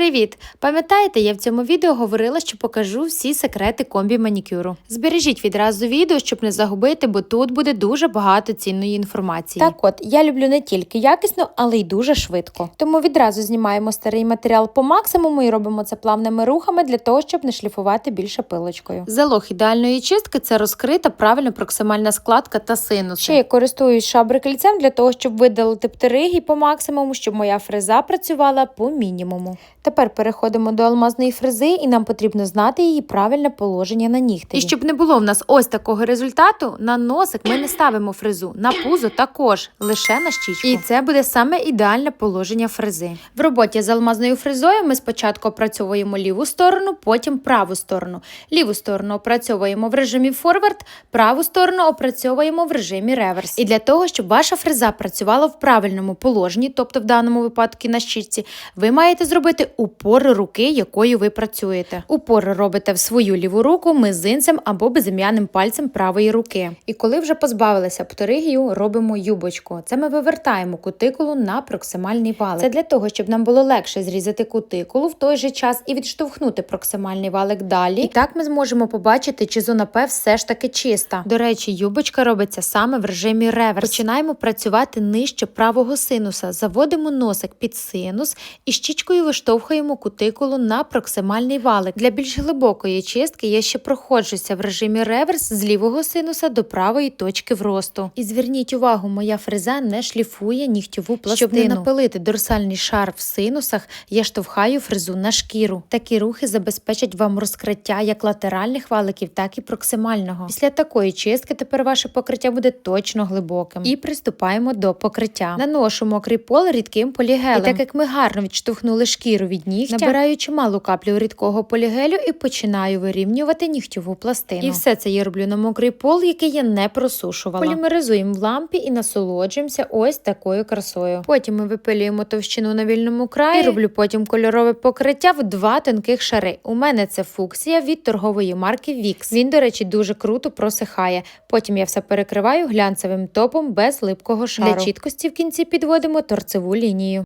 Привіт! Пам'ятаєте, я в цьому відео говорила, що покажу всі секрети комбі манікюру. Збережіть відразу відео, щоб не загубити, бо тут буде дуже багато цінної інформації. Так от, я люблю не тільки якісно, але й дуже швидко. Тому відразу знімаємо старий матеріал по максимуму і робимо це плавними рухами для того, щоб не шліфувати більше пилочкою. Залог ідеальної чистки це розкрита правильно проксимальна складка та синуси. Ще я користуюсь шабрикельцем для того, щоб видалити птериги по максимуму, щоб моя фреза працювала по мінімуму. Тепер переходимо до алмазної фрези, і нам потрібно знати її правильне положення на нігтеві. І щоб не було в нас ось такого результату, на носик ми не ставимо фрезу, на пузо також, лише на щічку. І це буде саме ідеальне положення фрези. В роботі з алмазною фрезою ми спочатку опрацьовуємо ліву сторону, потім праву сторону. Ліву сторону опрацьовуємо в режимі форвард, праву сторону опрацьовуємо в режимі реверс. І для того, щоб ваша фреза працювала в правильному положенні, тобто в даному випадку на щічці, ви маєте зробити упор руки, якою ви працюєте. Упор робите в свою ліву руку мизинцем або безім'яним пальцем правої руки. І коли вже позбавилися птеригію, робимо юбочку. Це ми вивертаємо кутикулу на проксимальний валик. Це для того, щоб нам було легше зрізати кутикулу в той же час і відштовхнути проксимальний валик далі. І так ми зможемо побачити, чи зона П все ж таки чиста. До речі, юбочка робиться саме в режимі реверс. Починаємо працювати нижче правого синуса, заводимо носик під синус і щічкою виштовхуємо кутикулу на проксимальний валик. Для більш глибокої чистки я ще проходжуся в режимі реверс з лівого синуса до правої точки вросту. І зверніть увагу, моя фреза не шліфує нігтьову пластину. Щоб не напилити дорсальний шар в синусах, я штовхаю фрезу на шкіру. Такі рухи забезпечать вам розкриття як латеральних валиків, так і проксимального. Після такої чистки тепер ваше покриття буде точно глибоким. І приступаємо до покриття. Наношу мокрий пол рідким полігелем. І так як ми гарно відштовхнули шкіру від нігтя, набираю чималу каплю рідкого полігелю і починаю вирівнювати нігтьову пластину. І все це я роблю на мокрий пол, який я не просушувала. Полімеризуємо в лампі і насолоджуємося ось такою красою. Потім ми випилюємо товщину на вільному краї. І роблю потім кольорове покриття в два тонких шари. У мене це фуксія від торгової марки Vix. Він, до речі, дуже круто просихає. Потім я все перекриваю глянцевим топом без липкого шару. Для чіткості в кінці підводимо торцеву лінію.